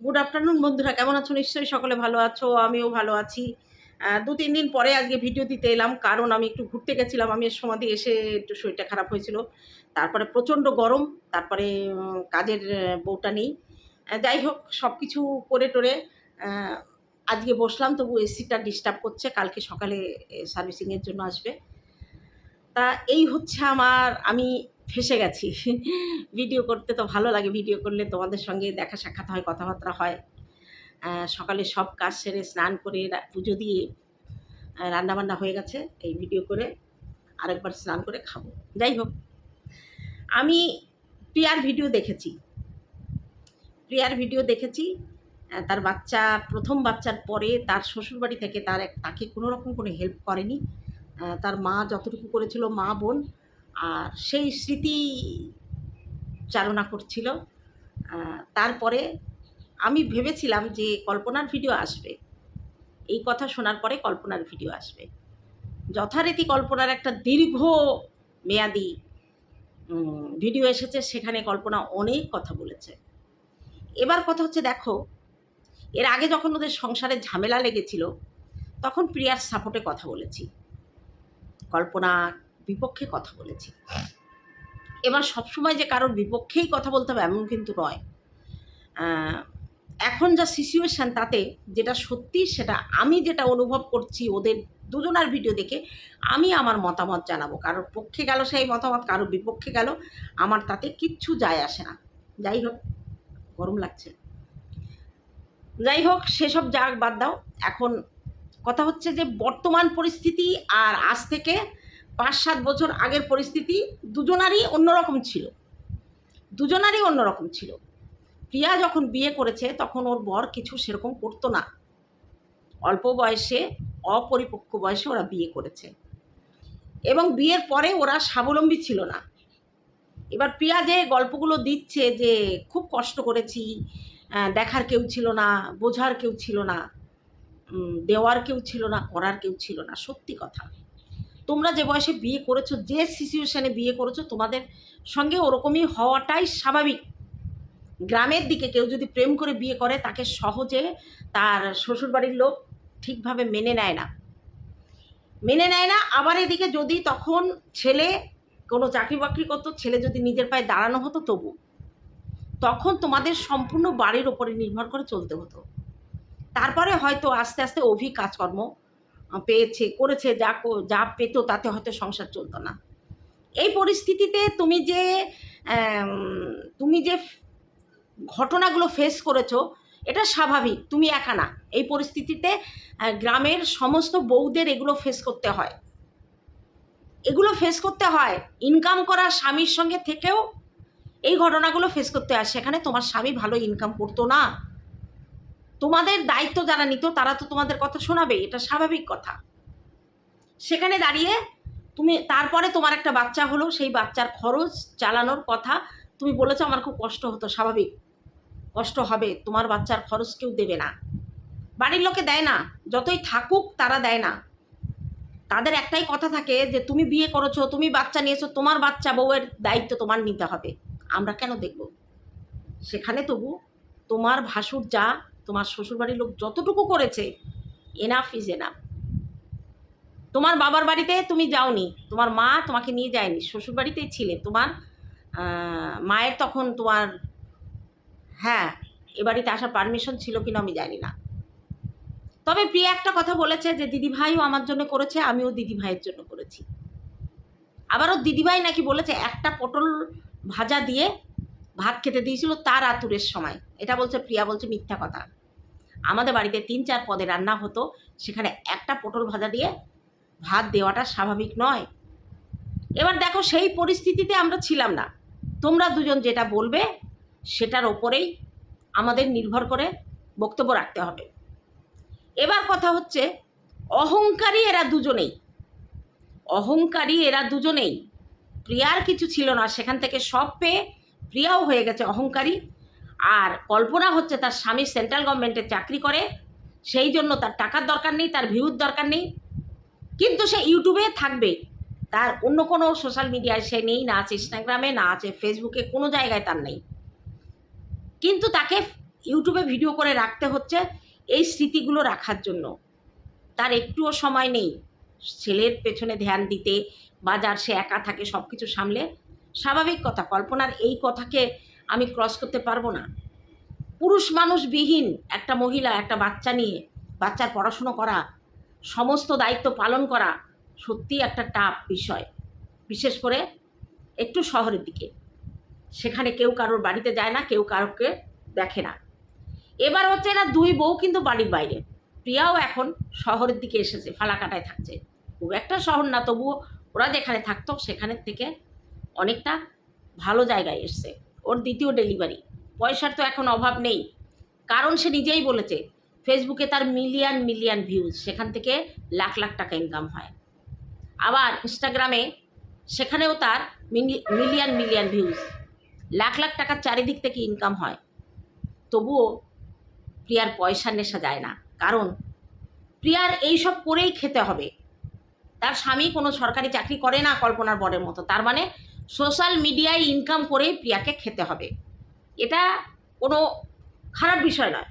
Good afternoon বন্ধুরা। কেমন আছো? নিশ্চয়ই সকলে ভালো আছো, আমিও ভালো আছি। দু তিন দিন পরে আজকে ভিডিও দিতে এলাম, কারণ আমি একটু ঘুরতে গেছিলাম, আমি এর সময় এসে একটু শরীরটা খারাপ হয়েছিল। তারপরে প্রচণ্ড গরম, তারপরে কাজের বউটা নেই। যাই হোক সব কিছু করে টোরে আজকে বসলাম, তবু এসিটা ডিস্টার্ব করছে, কালকে সকালে সার্ভিসিংয়ের জন্য আসবে। তা এই হচ্ছে আমার, আমি ফেসে গেছি। ভিডিও করতে তো ভালো লাগে, ভিডিও করলে তোমাদের সঙ্গে দেখা সাক্ষাৎ হয়, কথাবার্তা হয়। সকালে সব কাজ সেরে স্নান করে পুজো দিয়ে রান্নাবান্না হয়ে গেছে, এই ভিডিও করে আরেকবার স্নান করে খাব। যাই হোক, আমি প্রিয়ার ভিডিও দেখেছি। প্রিয়ার ভিডিও দেখেছি তার বাচ্চা, প্রথম বাচ্চার পরে তার শ্বশুরবাড়ি থেকে তার এক, তাকে কোনো রকম কোনো হেল্প করেনি। তার মা যতটুকু করেছিল, মা, বোন আর সেই স্মৃতি চালনা করছিল। তারপরে আমি ভেবেছিলাম যে কল্পনার ভিডিও আসবে। এই কথা শোনার পরে কল্পনার ভিডিও আসবে। যথারীতি কল্পনার একটা দীর্ঘ মেয়াদি ভিডিও এসেছে, সেখানে কল্পনা অনেক কথা বলেছে। এবার কথা হচ্ছে, দেখো, এর আগে যখন ওদের সংসারে ঝামেলা লেগেছিল, তখন প্রিয়ার সাপোর্টে কথা বলেছি। কল্পনা বিপক্ষে কথা বলেছি। এবার সবসময় যে কারোর বিপক্ষেই কথা বলতে হবে এমন কিন্তু নয়। এখন যা সিচুয়েশান তাতে যেটা সত্যি সেটা আমি যেটা অনুভব করছি ওদের দুজনার ভিডিও দেখে আমি আমার মতামত জানাব। কারোর পক্ষে গেল সেই মতামত, কারোর বিপক্ষে গেল, আমার তাতে কিচ্ছু যায় আসে না। যাই হোক, গরম লাগছে। যাই হোক, সেসব যাক, বাদ দাও। এখন কথা হচ্ছে যে বর্তমান পরিস্থিতি আর আজ থেকে পাঁচ সাত বছর আগের পরিস্থিতি, দুজনারই অন্যরকম ছিল। দুজনারই অন্যরকম ছিল। প্রিয়া যখন বিয়ে করেছে, তখন ওর বর কিছু সেরকম করতো না। অল্প বয়সে, অপরিপক্ক বয়সে ওরা বিয়ে করেছে। এবং বিয়ের পরে ওরা স্বাবলম্বী ছিল না। এবার প্রিয়া যে গল্পগুলো দিচ্ছে যে, খুব কষ্ট করেছি দেখার কেউ ছিল না, বোঝার কেউ ছিল না দেওয়ার কেউ ছিল না, করার কেউ ছিল না। সত্যি কথা। তোমরা যে বয়সে বিয়ে করেছ, যে সিচুয়েশানে বিয়ে করেছ, তোমাদের সঙ্গে ওরকমই হওয়াটাই স্বাভাবিক। গ্রামের দিকে কেউ যদি প্রেম করে বিয়ে করে, তাকে সহজে তার শ্বশুরবাড়ির লোক ঠিকভাবে মেনে নেয় না। মেনে নেয় না, আবার এদিকে যদি তখন ছেলে কোনো চাকরি বাকরি করতো, ছেলে যদি নিজের পায়ে দাঁড়ানো হতো, তবু। তখন তোমাদের সম্পূর্ণ বাড়ির ওপরে নির্ভর করে চলতে হতো। তারপরে হয়তো আস্তে আস্তে অভি কাজকর্ম পেয়েছে, করেছে, যা যা পেতো তাতে হয়তো সংসার চলতো না। এই পরিস্থিতিতে তুমি যে তুমি যে ঘটনাগুলো ফেস করেছ, এটা স্বাভাবিক, তুমি একা না। এই পরিস্থিতিতে গ্রামের সমস্ত বউদের এগুলো ফেস করতে হয়। এগুলো ফেস করতে হয়। ইনকাম করা স্বামীর সঙ্গে থেকেও এই ঘটনাগুলো ফেস করতে হয়। সেখানে তোমার স্বামী ভালো ইনকাম করতো না। তোমাদের দায়িত্ব যারা নিত, তারা তো তোমাদের কথা শোনাবে, এটা স্বাভাবিক কথা। সেখানে দাঁড়িয়ে তুমি, তারপরে তোমার একটা বাচ্চা হলো, সেই বাচ্চার খরচ চালানোর কথা তুমি বলেছ, আমার খুব কষ্ট হতো, স্বাভাবিক। কষ্ট হবে, তোমার বাচ্চার খরচ কেউ দেবে না। বাড়ির লোকে দেয় না, যতই থাকুক তারা দেয় না। তাদের একটাই কথা থাকে যে, তুমি বিয়ে করেছ, তুমি বাচ্চা নিয়েছো, তোমার বাচ্চা বউয়ের দায়িত্ব তোমার নিতে হবে। আমরা কেন দেখব? সেখানে তবু তোমার ভাসুর যা তোমার শ্বশুরবাড়ির লোক যতটুকু করেছে এনাফ ইজ এনাফ তোমার বাবার বাড়িতে তুমি যাওনি, তোমার মা তোমাকে নিয়ে যায়নি, শ্বশুরবাড়িতেই ছিলে। তোমার মায়ের তখন তোমার হ্যাঁ এ বাড়িতে আসার পারমিশন ছিল কিনা আমি জানি না। তবে প্রিয়া একটা কথা বলেছে যে, দিদিভাইও আমার জন্য করেছে, আমিও দিদিভাইয়ের জন্য করেছি। আবারও দিদিভাই নাকি বলেছে, একটা পটল ভাজা দিয়ে ভাত খেতে দিয়েছিল তার আতুরের সময়। এটা বলছে প্রিয়া, বলছে মিথ্যা কথা। আমাদের বাড়িতে তিন চার পদে রান্না হতো, সেখানে একটা পটল ভাজা দিয়ে ভাত দেওয়াটা স্বাভাবিক নয়। এবার দেখো সেই পরিস্থিতিতে আমরা ছিলাম না। তোমরা দুজন যেটা বলবে, সেটার ওপরেই আমাদের নির্ভর করে বক্তব্য রাখতে হবে। এবার কথা হচ্ছে, অহংকারী এরা দুজনেই। অহংকারী এরা দুজনেই। প্রিয়ার কিছু ছিল না, সেখান থেকে সব পেয়ে প্রিয়াও হয়ে গেছে অহংকারী। আর কল্পনা হচ্ছে তার স্বামী সেন্ট্রাল গভর্নমেন্টে চাকরি করে, সেই জন্য তার টাকার দরকার নেই, তার ভিউর দরকার নেই। কিন্তু সে ইউটিউবে থাকবে। তার অন্য কোনো সোশ্যাল মিডিয়ায় সে নেই, না আছে ইনস্টাগ্রামে, না আছে ফেসবুকে, কোনো জায়গায় তার নেই। কিন্তু তাকে ইউটিউবে ভিডিও করে রাখতে হচ্ছে এই স্মৃতিগুলো রাখার জন্য। তার একটুও সময় নেই। ছেলের পেছনে ধ্যান দিতে, বাজার, সে একা থাকে সব কিছু সামলে স্বাভাবিক কথা, কল্পনার এই কথাকে আমি ক্রস করতে পারব না। পুরুষ মানুষবিহীন একটা মহিলা, একটা বাচ্চা নিয়ে, বাচ্চার পড়াশুনো করা, সমস্ত দায়িত্ব পালন করা সত্যিই একটা টাফ বিষয়। বিশেষ করে একটু শহরের দিকে। সেখানে কেউ কারোর বাড়িতে যায় না, কেউ কারোকে দেখে না। এবার হচ্ছে না দুই বউ কিন্তু বাড়ির বাইরে। প্রিয়াও এখন শহরের দিকে এসেছে, ফালাকাটায় থাকছে। খুব একটা শহর না, তবুও ওরা যেখানে থাকতো সেখানের থেকে অনেকটা ভালো জায়গায় এসছে। ওর দ্বিতীয় ডেলিভারি পয়সার তো এখন অভাব নেই। কারণ সে নিজেই বলেছে ফেসবুকে তার মিলিয়ন মিলিয়ন ভিউজ সেখান থেকে লাখ লাখ টাকা ইনকাম হয়। আবার ইনস্টাগ্রামে সেখানেও তার million million views lakh lakh টাকার চারিদিক থেকে ইনকাম হয়। তবুও প্রিয়ার পয়সা নেশা যায় না। কারণ প্রিয়ার এইসব করেই খেতে হবে। তার স্বামী কোনো সরকারি চাকরি করে না কল্পনার বরের মতো। তার মানে সোশ্যাল মিডিয়ায় ইনকাম করেই প্রিয়াকে খেতে হবে। এটা কোনো খারাপ বিষয় নয়।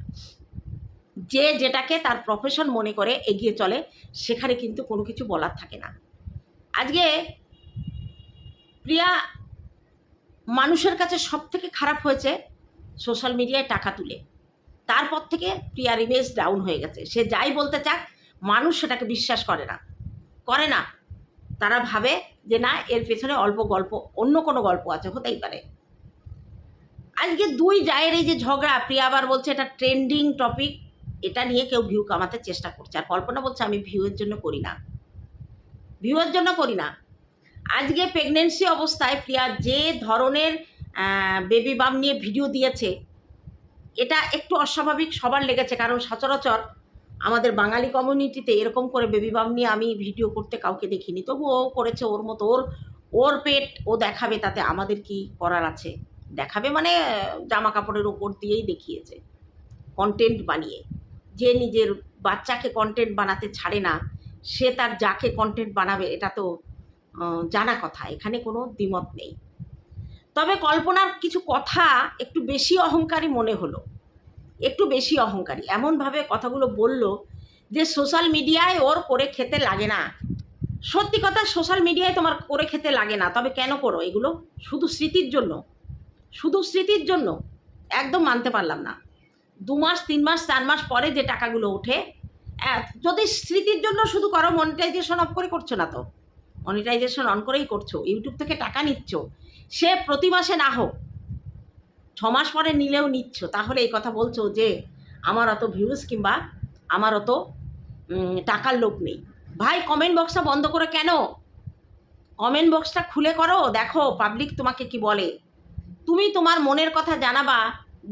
যে যেটাকে তার প্রফেশন মনে করে এগিয়ে চলে, সেখানে কিন্তু কোনো কিছু বলার থাকে না। আজকে প্রিয়া মানুষের কাছে সব থেকে খারাপ হয়েছে সোশ্যাল মিডিয়ায় টাকা তুলে। তারপর থেকে প্রিয়ার ইমেজ ডাউন হয়ে গেছে। সে যাই বলতে চাক, মানুষ সেটাকে বিশ্বাস করে না। করে না। তারা ভাবে যে না, এর পেছনে অল্প গল্প, অন্য কোনো গল্প আছে, হতেই পারে। আজকে দুই জায়ের এই যে ঝগড়া, প্রিয়া আবার বলছে এটা ট্রেন্ডিং টপিক এটা নিয়ে কেউ ভিউ কামাতে চেষ্টা করছে। আর কল্পনা বলছে, আমি ভিউয়ের জন্য করি না। ভিউয়ের জন্য করি না। আজকে প্রেগনেন্সি অবস্থায় প্রিয়া যে ধরনের বেবি বাম নিয়ে ভিডিও দিয়েছে, এটা একটু অস্বাভাবিক সবার লেগেছে, কারণ সচরাচর আমাদের বাঙালি কমিউনিটিতে এরকম করে বেবি বাম নিয়ে আমি ভিডিও করতে কাউকে দেখিনি। তবু ও করেছে ওর মতো। ওর ওর পেট ও দেখাবে তাতে আমাদের কি করার আছে। দেখাবে মানে জামা কাপড়ের ওপর দিয়েই দেখিয়েছে। কন্টেন্ট বানিয়ে। যে নিজের বাচ্চাকে কন্টেন্ট বানাতে ছাড়ে না, সে তার যাকে কন্টেন্ট বানাবে, এটা তো জানা কথা। এখানে কোনো দ্বিমত নেই। তবে কল্পনার কিছু কথা একটু বেশি অহংকারী মনে হলো। একটু বেশি অহংকারী। এমনভাবে কথাগুলো বলল যে সোশ্যাল মিডিয়ায় ওর করে খেতে লাগে না। সত্যি কথা সোশ্যাল মিডিয়ায় তোমার করে খেতে লাগে না। তবে কেন করো এগুলো? শুধু স্মৃতির জন্য। শুধু স্মৃতির জন্য। একদম মানতে পারলাম না। দু মাস, তিন মাস, চার মাস পরে যে টাকাগুলো ওঠে যদি স্মৃতির জন্য শুধু করো মনিটাইজেশন অফ করে করছ না তো। মনিটাইজেশন অন করেই করছ। ইউটিউব থেকে টাকা নিচ্ছ। সে প্রতি মাসে না হোক ছ মাস পরে নিলেও নিচ্ছ, তাহলে এই কথা বলছো যে আমার অত ভিউজ কিংবা আমার অত টাকার লোক নেই। ভাই কমেন্ট বক্সটা বন্ধ করে কেন? কমেন্ট বক্সটা খুলে করো, দেখো পাবলিক তোমাকে কি বলে। তুমি তোমার মনের কথা জানাবা,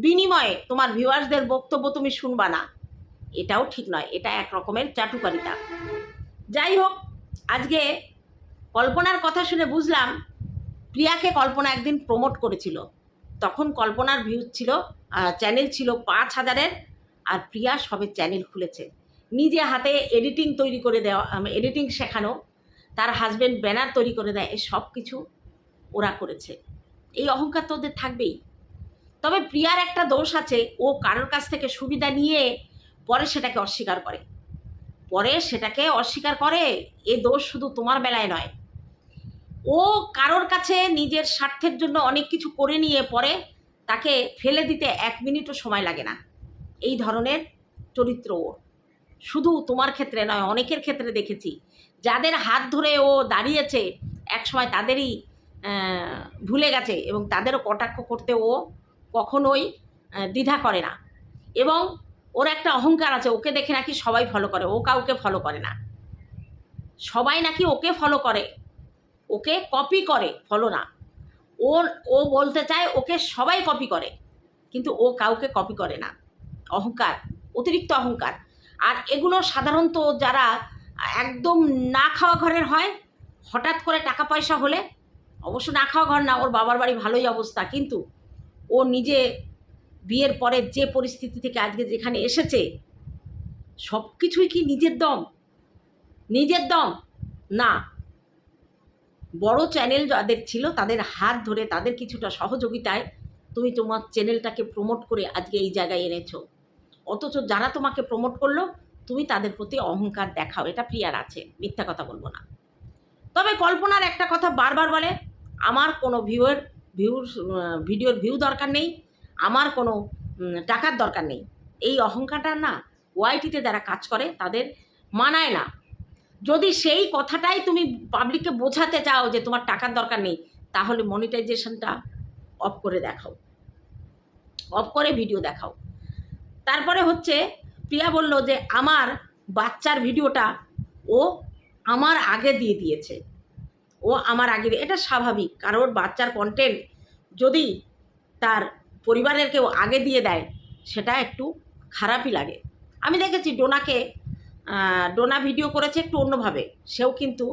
বিনিময়ে তোমার ভিউয়ার্সদের বক্তব্য তুমি শুনবা না। এটাও ঠিক নয়, এটা এক রকমের চাটুকারিতা। যাই হোক, আজকে কল্পনার কথা শুনে বুঝলাম, প্রিয়াকে কল্পনা একদিন প্রমোট করেছিল। তখন কল্পনার ভিউজ ছিল চ্যানেল ছিল পাঁচ হাজারের, আর প্রিয়া সবে চ্যানেল খুলেছে। নিজে হাতে এডিটিং তৈরি করে দেওয়া এডিটিং শেখানো, তার হাজব্যান্ড ব্যানার তৈরি করে দেয় সব কিছু ওরা করেছে। এই অহংকার তো ওদের থাকবেই। তবে প্রিয়ার একটা দোষ আছে, ও কারোর কাছ থেকে সুবিধা নিয়ে পরে সেটাকে অস্বীকার করে। পরে সেটাকে অস্বীকার করে, এ দোষ শুধু তোমার বেলায় নয় ও কারোর কাছে নিজের স্বার্থের জন্য অনেক কিছু করে নিয়ে পরে তাকে ফেলে দিতে এক মিনিটও সময় লাগে না। এই ধরনের চরিত্র ওর শুধু তোমার ক্ষেত্রে নয়, অনেকের ক্ষেত্রে দেখেছি, যাদের হাত ধরে ও দাঁড়িয়েছে, একসময় তাদেরই ভুলে গেছে এবং তাদেরও কটাক্ষ করতে ও কখনোই দ্বিধা করে না। এবং ওর একটা অহংকার আছে, ওকে দেখে নাকি সবাই ফলো করে, ও কাউকে ফলো করে না। সবাই নাকি ওকে ফলো করে। ওকে কপি করে ফলো না। ওর, ও বলতে চায় ওকে সবাই কপি করে, কিন্তু ও কাউকে কপি করে না। অহংকার, অতিরিক্ত অহংকার। আর এগুলো সাধারণত যারা একদম না খাওয়া ঘরের হয়, হঠাৎ করে টাকা পয়সা হলে, অবশ্য না খাওয়া ঘর না, ওর বাবার বাড়ি ভালোই অবস্থা, কিন্তু ও নিজে বিয়ের পরে যে পরিস্থিতি থেকে আজকে যেখানে এসেছে সব কিছুই কি নিজের দম? নিজের দম? না। বড় চ্যানেল যাদের ছিল, তাদের হাত ধরে, তাদের কিছুটা সহযোগিতায় তুমি তোমার চ্যানেলটাকে প্রমোট করে আজকে এই জায়গায় এনেছো। অথচ যারা তোমাকে প্রমোট করল, তুমি তাদের প্রতি অহংকার দেখাও, এটা প্রিয়ার আছে, মিথ্যা কথা বলব না। তবে কল্পনার একটা কথা বারবার বলে, আমার কোনো ভিউয়ের ভিউর ভিডিওর ভিউ দরকার নেই, আমার কোনো টাকার দরকার নেই। এই অহংকারটা না ওয়াইটিতে যারা কাজ করে, তাদের মানায় না। যদি সেই কথাটাই তুমি পাবলিককে বোঝাতে চাও যে তোমার টাকার দরকার নেই, তাহলে মনিটাইজেশনটা অফ করে দেখাও। অফ করে ভিডিও দেখাও। তারপরে হচ্ছে প্রিয়া বলল যে আমার বাচ্চার ভিডিওটা ও আমার আগে দিয়ে দিয়েছে। ও আমার আগে এটা স্বাভাবিক, কারোর বাচ্চার কন্টেন্ট যদি তার পরিবারের কেউ আগে দিয়ে দেয়, সেটা একটু খারাপই লাগে। আমি দেখেছি ডোনাকে ডোনা ভিডিও করেছে একটু অন্যভাবে। সেও কিন্তু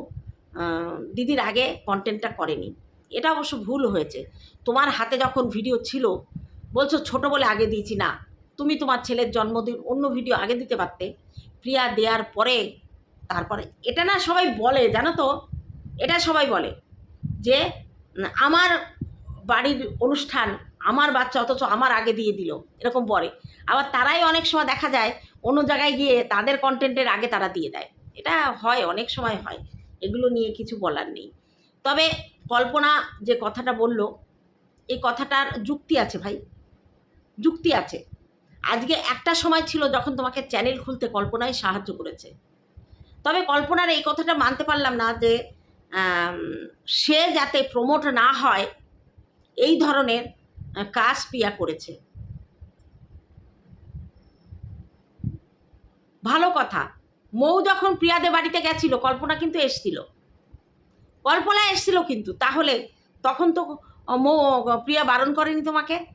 দিদির আগে কন্টেন্টটা করেনি। এটা অবশ্য ভুল হয়েছে। তোমার হাতে যখন ভিডিও ছিল, বলছো ছোট বলে আগে দিয়েছি, না। তুমি তোমার ছেলের জন্মদিন অন্য ভিডিও আগে দিতে পারতে। প্রিয়া দেওয়ার পরে, তারপরে, এটা না সবাই বলে, জানো তো? এটা সবাই বলে যে আমার বাড়ির অনুষ্ঠান আমার বাচ্চা অথচ আমার আগে দিয়ে দিল, এরকম পরে। আবার তারাই অনেক সময় দেখা যায়, অন্য জায়গায় গিয়ে তাদের কন্টেন্টের আগে তারা দিয়ে দেয়। এটা হয়, অনেক সময় হয়। এগুলো নিয়ে কিছু বলার নেই। তবে কল্পনা যে কথাটা বলল, এই কথাটার যুক্তি আছে ভাই। যুক্তি আছে। আজকে একটা সময় ছিল যখন তোমাকে চ্যানেল খুলতে কল্পনায় সাহায্য করেছে। তবে কল্পনার এই কথাটা মানতে পারলাম না যে সে যাতে প্রমোট না হয়, এই ধরনের কাজ প্রিয়া করেছে। ভালো কথা। মৌ যখন প্রিয়াদের বাড়িতে গেছিল, কল্পনা কিন্তু এসছিল। কল্পনা এসছিল কিন্তু। তাহলে তখন তো মৌ প্রিয়া বারণ করেনি তোমাকে?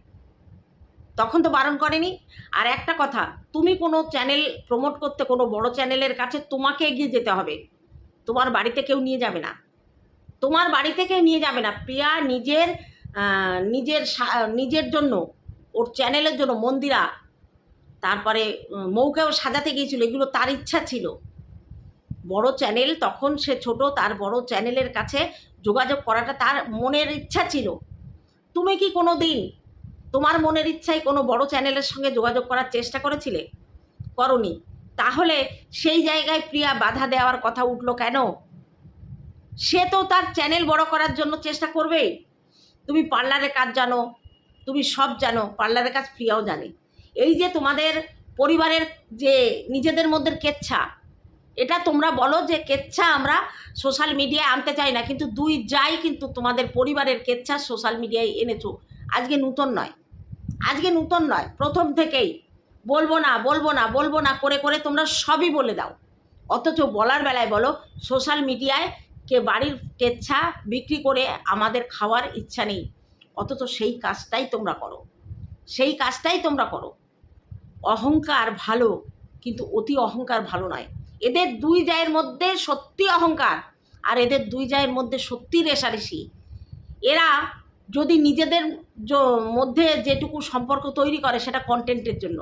তখন তো বারণ করেনি। আর একটা কথা, তুমি কোনো চ্যানেল প্রমোট করতে, কোনো বড় চ্যানেলের কাছে তোমাকে এগিয়ে যেতে হবে। তোমার বাড়িতে কেউ নিয়ে যাবে না। তোমার বাড়িতে কেউ নিয়ে যাবে না। প্রিয়া নিজের নিজের নিজের জন্য, ওর চ্যানেলের জন্য মন্দিরা, তারপরে মৌকেও সাজাতে গিয়েছিল, এগুলো তার ইচ্ছা ছিল। বড় চ্যানেল, তখন সে ছোট, তার বড় চ্যানেলের কাছে যোগাযোগ করাটা তার মনের ইচ্ছা ছিল। তুমি কি কোনো দিন তোমার মনের ইচ্ছায় কোনো বড় চ্যানেলের সঙ্গে যোগাযোগ করার চেষ্টা করেছিলে? করনি। তাহলে সেই জায়গায় প্রিয়া বাধা দেওয়ার কথা উঠল কেন? সে তো তার চ্যানেল বড় করার জন্য চেষ্টা করবেই। তুমি পার্লারের কাজ জানো, তুমি সব জানো, পার্লারের কাজ প্রিয়াও জানে। এই যে তোমাদের পরিবারের যে নিজেদের মধ্যে কেচ্ছা, এটা তোমরা বলো যে কেচ্ছা আমরা সোশ্যাল মিডিয়ায় আনতে চাই না, কিন্তু দুই যাই কিন্তু তোমাদের পরিবারের কেচ্ছা সোশ্যাল মিডিয়ায় এনেছো। আজকে নূতন নয়। আজকে নূতন নয়, প্রথম থেকেই। বলব না বলব না বলব না, করে করে তোমরা সবই বলে দাও। অথচ বলার বেলায় বলো, সোশ্যাল মিডিয়ায় কে বাড়ির কেচ্ছা বিক্রি করে আমাদের খাওয়ার ইচ্ছা নেই। অথচ সেই কাজটাই তোমরা করো। সেই কাজটাই তোমরা করো। অহংকার ভালো, কিন্তু অতি অহংকার ভালো নয়। এদের দুই জায়ের মধ্যে সত্যি অহংকার, আর এদের দুই জায়ের মধ্যে সত্যি রেশারেশি এরা যদি নিজেদের মধ্যে যেটুকু সম্পর্ক তৈরি করে সেটা কন্টেন্টের জন্য।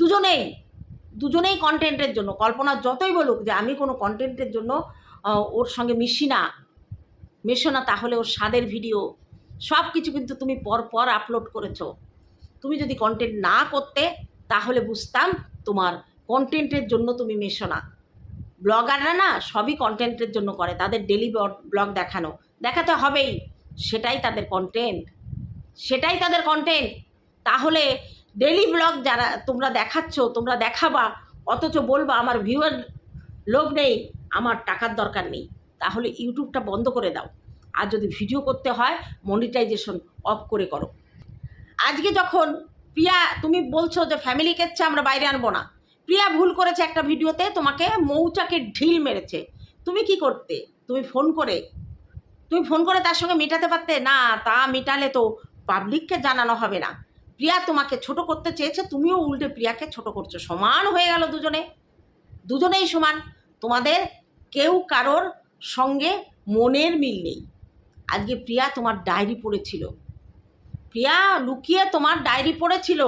দুজনেই দুজনেই কন্টেন্টের জন্য। কল্পনা যতই বলুক যে আমি কোনো কন্টেন্টের জন্য ওর সঙ্গে মিশি না। মেশো না তাহলে ওর স্বাদের ভিডিও সব কিছু কিন্তু তুমি পর পর আপলোড করেছ। তুমি যদি কন্টেন্ট না করতে, তাহলে বুঝতাম তোমার কন্টেন্টের জন্য তুমি মেশো না। ব্লগাররা না সবই কন্টেন্টের জন্য করে, তাদের ডেলি ব্লগ দেখানো। দেখাতে হবেই, সেটাই তাদের কন্টেন্ট সেটাই তাদের কন্টেন্ট তাহলে ডেলি ব্লগ যারা তোমরা দেখাচ্ছ, তোমরা দেখাবা, অথচ বলবা, আমার ভিউয়ার লোভ নেই। আমার টাকার দরকার নেই। তাহলে ইউটিউবটা বন্ধ করে দাও। আর যদি ভিডিও করতে হয় মনিটাইজেশন অফ করে করো। আজকে যখন প্রিয়া, তুমি বলছো যে ফ্যামিলি কেচ্ছে আমরা বাইরে আনব না। প্রিয়া ভুল করেছে একটা ভিডিওতে, তোমাকে মৌচাকে ঢিল মেরেছে। তুমি কি করতে? তুমি ফোন করে। তুমি ফোন করে তার সঙ্গে মেটাতে পারতে? না, তা মেটালে তো পাবলিককে জানানো হবে না। প্রিয়া তোমাকে ছোট করতে চেয়েছে, তুমিও উল্টে প্রিয়াকে ছোট করছ। সমান হয়ে গেল দুজনে। দুজনেই সমান। তোমাদের কেউ কারোর সঙ্গে মনের মিল নেই। আজকে প্রিয়া তোমার ডায়েরি পড়েছিল। প্রিয়া লুকিয়ে তোমার ডায়েরি পড়েছিল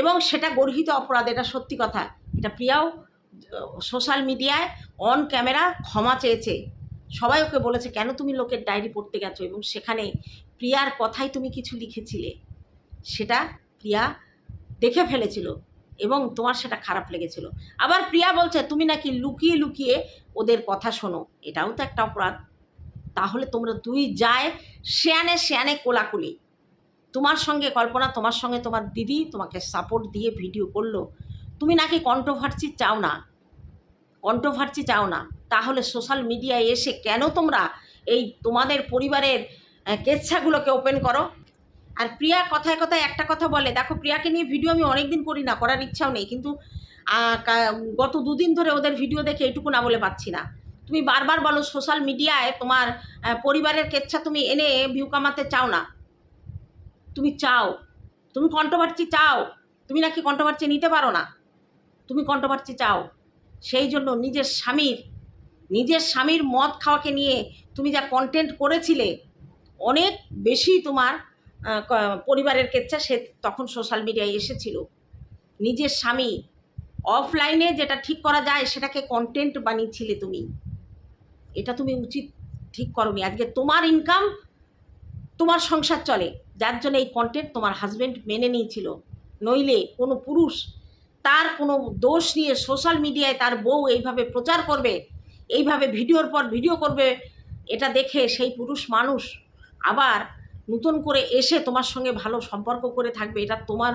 এবং সেটা গর্হিত অপরাধ, এটা সত্যি কথা। এটা প্রিয়াও সোশ্যাল মিডিয়ায় অন ক্যামেরা ক্ষমা চেয়েছে। সবাই ওকে বলেছে, কেন তুমি লোকের ডায়েরি পড়তে গেছো? এবং সেখানে প্রিয়ার কথাই তুমি কিছু লিখেছিলে। সেটা প্রিয়া দেখে ফেলেছিল। এবং তোমার সেটা খারাপ লেগেছিল। আবার প্রিয়া বলছে, তুমি নাকি লুকিয়ে লুকিয়ে ওদের কথা শোনো। এটাও তো একটা অপরাধ। তাহলে তোমরা দুই যায় শেয়ানে শেয়ানে কোলাকুলি। তোমার সঙ্গে কল্পনা, তোমার সঙ্গে তোমার দিদি তোমাকে সাপোর্ট দিয়ে ভিডিও করল। তুমি নাকি কন্ট্রোভার্সি চাও না। কন্ট্রোভার্সি চাও না। তাহলে সোশ্যাল মিডিয়ায় এসে কেন তোমরা এই তোমাদের পরিবারের কেচ্ছাগুলোকে ওপেন করো? আর প্রিয়া কথায় কথায় একটা কথা বলে, দেখো, প্রিয়াকে নিয়ে ভিডিও আমি অনেকদিন করি না, করার ইচ্ছাও নেই, কিন্তু গত দুদিন ধরে ওদের ভিডিও দেখে এইটুকু না বলে পাচ্ছি না। তুমি বারবার বলো সোশ্যাল মিডিয়ায় তোমার পরিবারের কেচ্ছা তুমি এনে ভিউ কামাতে চাও না। তুমি চাও। তুমি কন্ট্রোভার্সি চাও। তুমি নাকি কন্ট্রোভার্সি নিতে পারো না। তুমি কন্ট্রোভার্সি চাও। সেই জন্য নিজের স্বামীর নিজের স্বামীর মদ খাওয়াকে নিয়ে তুমি যা কন্টেন্ট করেছিলে, অনেক বেশি তোমার পরিবারের কেচ্ছা, সে তখন সোশ্যাল মিডিয়ায় এসেছিল। নিজের স্বামী অফলাইনে যেটা ঠিক করা যায়, সেটাকে কন্টেন্ট বানিয়েছিলে তুমি। এটা তুমি উচিত ঠিক করনি। আজকে তোমার ইনকাম তোমার সংসার চলে। যার জন্য এই কন্টেন্ট তোমার হাজবেন্ড মেনে নিয়েছিল। নইলে কোনো পুরুষ তার কোনো দোষ নিয়ে সোশ্যাল মিডিয়ায় তার বউ এইভাবে প্রচার করবে, এইভাবে ভিডিওর পর ভিডিও করবে, এটা দেখে সেই পুরুষ মানুষ আবার নতুন করে এসে তোমার সঙ্গে ভালো সম্পর্ক করে থাকবে, এটা তোমার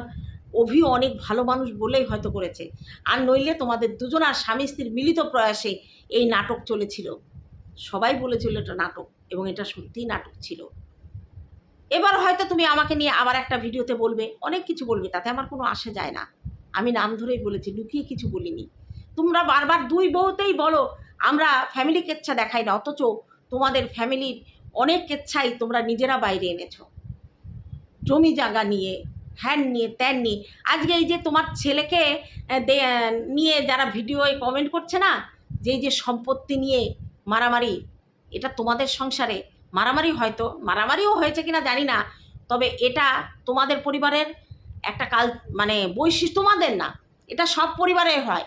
অভি অনেক ভালো মানুষ বলেই হয়তো করেছে। আর নইলে তোমাদের দুজনার স্বামী স্ত্রীর মিলিত প্রয়াসে এই নাটক চলেছিল। সবাই বলেছিল এটা নাটক এবং এটা সত্যিই নাটক ছিল। এবার হয়তো তুমি আমাকে নিয়ে আবার একটা ভিডিওতে বলবে, অনেক কিছু বলবে, তাতে আমার কোনো আসে যায় না। আমি নাম ধরেই বলেছি, লুকিয়ে কিছু বলিনি। তোমরা বারবার দুই বউতেই বলো, আমরা ফ্যামিলি কেচ্ছা দেখাই না, অথচ তোমাদের ফ্যামিলির অনেক কেচ্ছাই তোমরা নিজেরা বাইরে এনেছো। জমি জায়গা নিয়ে হ্যান নিয়ে, ত্যান নিয়ে। আজকে এই যে তোমার ছেলেকে নিয়ে যারা ভিডিওয়ে কমেন্ট করছে না যে যে সম্পত্তি নিয়ে মারামারি, এটা তোমাদের সংসারে। মারামারি হয়তো, মারামারিও হয়েছে কিনা জানি না, তবে এটা তোমাদের পরিবারের একটা কাল মানে বৈশিষ্ট্য তোমাদের না। এটা সব পরিবারে হয়।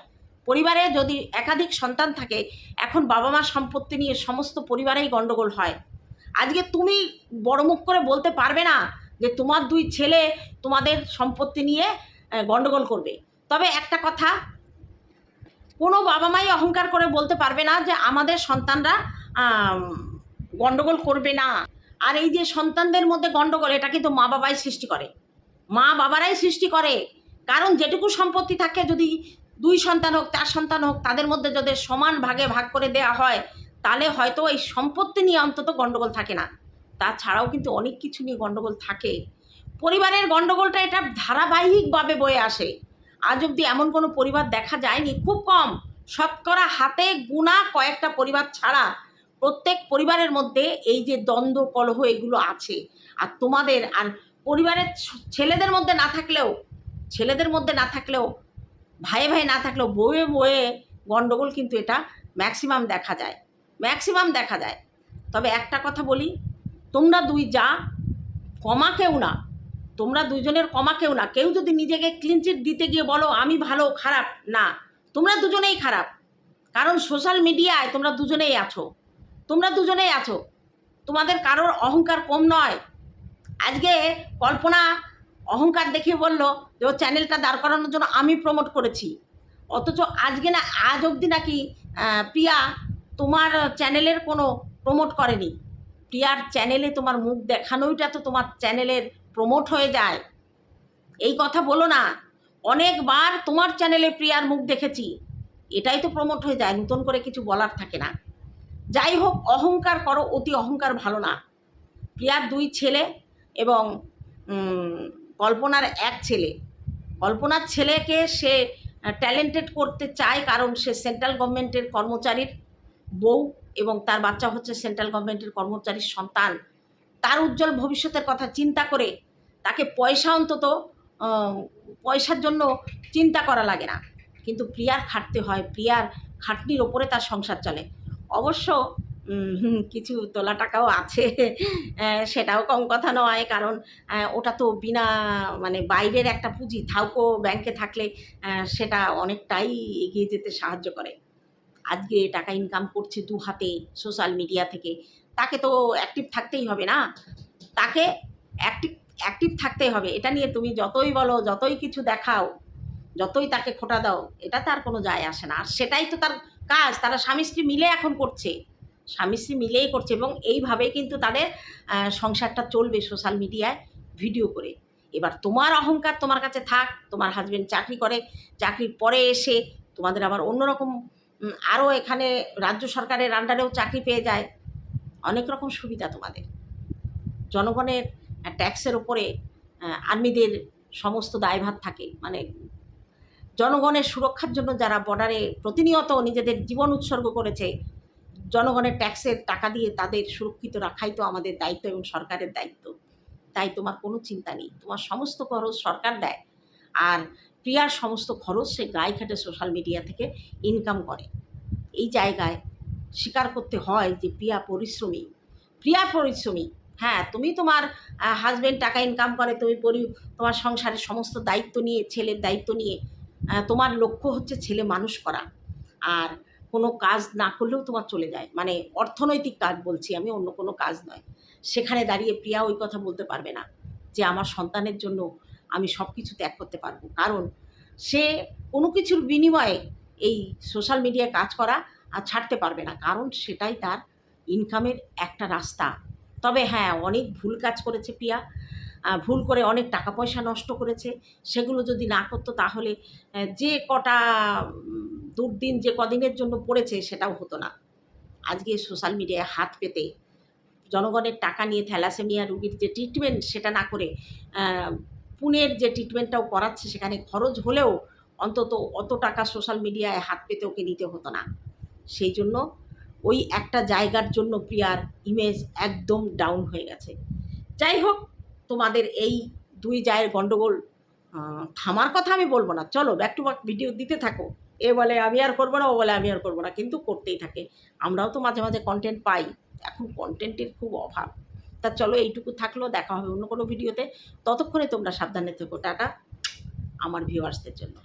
পরিবারে যদি একাধিক সন্তান থাকে, এখন বাবা মা সম্পত্তি নিয়ে সমস্ত পরিবারেই গণ্ডগোল হয়। আজকে তুমি বড় মুখ করে বলতে পারবে না যে তোমার দুই ছেলে তোমাদের সম্পত্তি নিয়ে গণ্ডগোল করবে। তবে একটা কথা, কোনো বাবা মাই অহংকার করে বলতে পারবে না যে আমাদের সন্তানরা গণ্ডগোল করবে না। আর এই যে সন্তানদের মধ্যে গণ্ডগোল এটা কিন্তু মা বাবাই সৃষ্টি করে। মা বাবারাই সৃষ্টি করে। কারণ যেটুকু সম্পত্তি থাকে, যদি দুই সন্তান হোক, চার সন্তান হোক, তাদের মধ্যে যদি সমান ভাগে ভাগ করে দেওয়া হয় তাহলে হয়তো এই সম্পত্তি নিয়ে অন্তত গণ্ডগোল থাকে না। তাছাড়াও কিন্তু অনেক কিছু নিয়ে গণ্ডগোল থাকে। পরিবারের গণ্ডগোলটা এটা ধারাবাহিকভাবে বয়ে আসে। আজ অবধি এমন কোনো পরিবার দেখা যায়নি, খুব কম। শতকরা হাতে গুণা কয়েকটা পরিবার ছাড়া প্রত্যেক পরিবারের মধ্যে এই যে দ্বন্দ্ব, কলহ এগুলো আছে। আর তোমাদের, আর পরিবারের ছেলেদের মধ্যে না থাকলেও, ছেলেদের মধ্যে না থাকলেও, ভাইয়ে ভাই না থাকলেও বউয়ে বয়ে গণ্ডগোল কিন্তু এটা ম্যাক্সিমাম দেখা যায়। ম্যাক্সিমাম দেখা যায়। তবে একটা কথা বলি, তোমরা দুই যা কমা কেউ না, তোমরা দুজনের কমা কেউ না। কেউ যদি নিজেকে ক্লিনচিট দিতে গিয়ে বলো, আমি ভালো, খারাপ, না। তোমরা দুজনেই খারাপ। কারণ সোশ্যাল মিডিয়ায় তোমরা দুজনেই আছো। তোমরা দুজনেই আছো। তোমাদের কারোর অহংকার কম নয়। আজকে কল্পনা অহংকার দেখিয়ে বলল যে, ও চ্যানেলটা দাঁড় করানোর জন্য আমি প্রমোট করেছি। অথচ আজকে না, আজ অবধি নাকি প্রিয়া তোমার চ্যানেলের কোনো প্রমোট করেনি। প্রিয়ার চ্যানেলে তোমার মুখ দেখানোইটা তো তোমার চ্যানেলের প্রমোট হয়ে যায়। এই কথা বলো না। অনেকবার তোমার চ্যানেলে প্রিয়ার মুখ দেখেছি। এটাই তো প্রমোট হয়ে যায়, নতুন করে কিছু বলার থাকে না। যাই হোক, অহংকার করো, অতি অহংকার ভালো না। প্রিয়ার দুই ছেলে এবং কল্পনার এক ছেলে। কল্পনার ছেলেকে সে ট্যালেন্টেড করতে চায় কারণ সে সেন্ট্রাল গভর্নমেন্টের কর্মচারীর। বউ এবং তার বাচ্চা হচ্ছে সেন্ট্রাল গভর্নমেন্টের কর্মচারীর সন্তান। তার উজ্জ্বল ভবিষ্যতের কথা চিন্তা করে তাকে পয়সা অন্তত পয়সার জন্য চিন্তা করা লাগে না। কিন্তু প্রিয়ার খাটতে হয়, প্রিয়ার খাটনির ওপরে তার সংসার চলে। অবশ্য কিছু তোলা টাকাও আছে সেটাও কম কথা নয়, কারণ ওটা তো বিনা মানে বাইরের একটা পুঁজি, থাউকো ব্যাংকে থাকলে সেটা অনেকটাই এগিয়ে যেতে সাহায্য করে। আজকে টাকা ইনকাম করছে দু হাতে সোশ্যাল মিডিয়া থেকে। তাকে তো অ্যাক্টিভ থাকতেই হবে না? তাকে অ্যাক্টিভ অ্যাক্টিভ থাকতেই হবে। এটা নিয়ে তুমি যতই বলো, যতই কিছু দেখাও, যতই তাকে খোটা দাও, এটা তার কোনো যায় আসে না। আর সেটাই তো তার কাজ। তারা স্বামী স্ত্রী মিলে এখন করছে। স্বামী স্ত্রী মিলেই করছে এবং এইভাবেই কিন্তু তাদের সংসারটা চলবে সোশ্যাল মিডিয়ায় ভিডিও করে। এবার তোমার অহংকার তোমার কাছে থাক, তোমার হাজব্যান্ড চাকরি করে, চাকরির পরে এসে তোমাদের আবার অন্যরকম আরও এখানে রাজ্য সরকারের আন্ডারেও চাকরি পেয়ে যায়। অনেক রকম সুবিধা তোমাদের। জনগণের ট্যাক্সের ওপরে আর্মিদের সমস্ত দায়ভার থাকে। মানে জনগণের সুরক্ষার জন্য যারা বর্ডারে প্রতিনিয়ত নিজেদের জীবন উৎসর্গ করেছে, জনগণের ট্যাক্সের টাকা দিয়ে তাদের সুরক্ষিত রাখাই তো আমাদের দায়িত্ব এবং সরকারের দায়িত্ব। তাই তোমার কোনো চিন্তা নেই। তোমার সমস্ত খরচ সরকার দেয়। আর প্রিয়ার সমস্ত খরচ সে গায়ে খেটে সোশ্যাল মিডিয়া থেকে ইনকাম করে। এই জায়গায় স্বীকার করতে হয় যে প্রিয়া পরিশ্রমী। প্রিয়া পরিশ্রমী হ্যাঁ তুমি তোমার হাজবেন্ড টাকা ইনকাম করে, তুমি পরি, তোমার সংসারের সমস্ত দায়িত্ব নিয়ে, ছেলের দায়িত্ব নিয়ে তোমার লক্ষ্য হচ্ছে ছেলে মানুষ করা। আর কোনো কাজ না করলেও তোমার চলে যায়। মানে অর্থনৈতিক কাজ বলছি আমি, অন্য কোনো কাজ নয়। সেখানে দাঁড়িয়ে প্রিয়া ওই কথা বলতে পারবে না যে আমার সন্তানের জন্য আমি সব কিছু ত্যাগ করতে পারব। কারণ সে কোনো কিছুর বিনিময়ে এই সোশ্যাল মিডিয়ায় কাজ করা আর ছাড়তে পারবে না। কারণ সেটাই তার ইনকামের একটা রাস্তা। তবে হ্যাঁ অনেক ভুল কাজ করেছে প্রিয়া ভুল করে অনেক টাকা পয়সা নষ্ট করেছে। সেগুলো যদি না করতো তাহলে যে কটা দুর্দিন, যে কদিনের জন্য পড়েছে সেটাও হতো না। আজকে সোশ্যাল মিডিয়ায় হাত পেতে জনগণের টাকা নিয়ে থ্যালাসেমিয়া রুগীর যে ট্রিটমেন্ট সেটা না করে পুনের যে ট্রিটমেন্টটাও করাচ্ছে, সেখানে খরচ হলেও অন্তত অত টাকা সোশ্যাল মিডিয়ায় হাত পেতে ওকে নিতে হতো না। সেই জন্য ওই একটা জায়গার জন্য প্রিয়ার ইমেজ একদম ডাউন হয়ে গেছে। যাই হোক, তোমাদের এই দুই জায়ের গণ্ডগোল থামার কথা আমি বলব না। চলো ব্যাক টু ব্যাক ভিডিও দিতে থাকো। এ বলে, আমি আর করব না, ও বলে, আমি আর করব না। কিন্তু করতেই থাকে। আমরাও তো মাঝে মাঝে কন্টেন্ট পাই। এখন কন্টেন্টের খুব অভাব। তা চলো এইটুকু থাকল, দেখা হবে অন্য কোনো ভিডিওতে। ততক্ষণে তোমরা সাবধানে থেকো, টাটা। আমার ভিউয়ার্সদের জন্য।